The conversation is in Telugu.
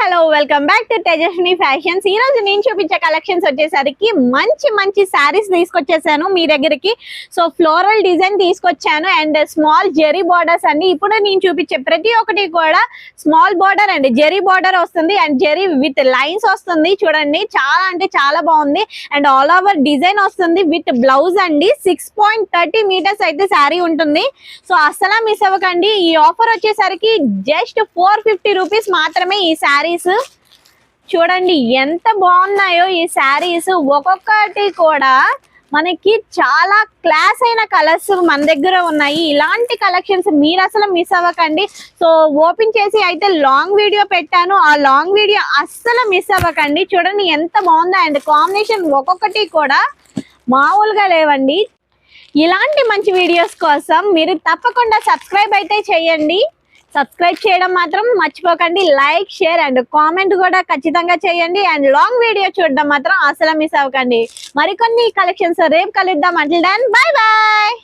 Hello welcome back to Tejaswini fashions. ఈ రోజు నేను చూపించే కలెక్షన్స్ వచ్చేసరికి మంచి మంచి శారీస్ తీసుకొచ్చేసాను మీ దగ్గరికి. సో ఫ్లోరల్ డిజైన్ తీసుకొచ్చాను అండ్ స్మాల్ జెరీ బార్డర్స్ అండి. ఇప్పుడు నేను చూపించే ప్రతి ఒక్కటి కూడా small border and. Zari border వస్తుంది అండ్ జెరీ విత్ లైన్స్ వస్తుంది. చూడండి చాలా అంటే చాలా బాగుంది. అండ్ ఆల్ ఓవర్ డిజైన్ వస్తుంది విత్ బ్లౌజ్ అండి. సిక్స్ పాయింట్ థర్టీ మీటర్స్ అయితే శారీ ఉంటుంది. సో అస్సలా మిస్ అవ్వకండి. ఈ ఆఫర్ వచ్చేసరికి జస్ట్ ఫోర్ ఫిఫ్టీ రూపీస్ మాత్రమే ఈ శారీస్ చూడండి ఎంత బాగున్నాయో ఈ శారీస్ ఒక్కొక్కటి కూడా మనకి చాలా క్లాస్ అయిన కలర్స్ మన దగ్గర ఉన్నాయి. ఇలాంటి కలెక్షన్స్ మీరు అసలు మిస్ అవ్వకండి. సో ఓపెన్ చేసి అయితే లాంగ్ వీడియో పెట్టాను. ఆ లాంగ్ వీడియో అస్సలు మిస్ అవ్వకండి. చూడండి ఎంత బాగుందో. అండ్ కాంబినేషన్ ఒక్కొక్కటి కూడా మామూలుగా లేవండి. ఇలాంటి మంచి వీడియోస్ కోసం మీరు తప్పకుండా సబ్స్క్రైబ్ అయితే చేయండి. సబ్స్క్రైబ్ చేయడం మాత్రం మర్చిపోకండి. లైక్ షేర్ అండ్ కామెంట్ కూడా ఖచ్చితంగా చేయండి. అండ్ లాంగ్ వీడియో చూడడం మాత్రం అసలు మిస్ అవ్వకండి. మరికొన్ని కలెక్షన్స్ రేపు కలుద్దాం. అంటే దాన్ బాయ్ బాయ్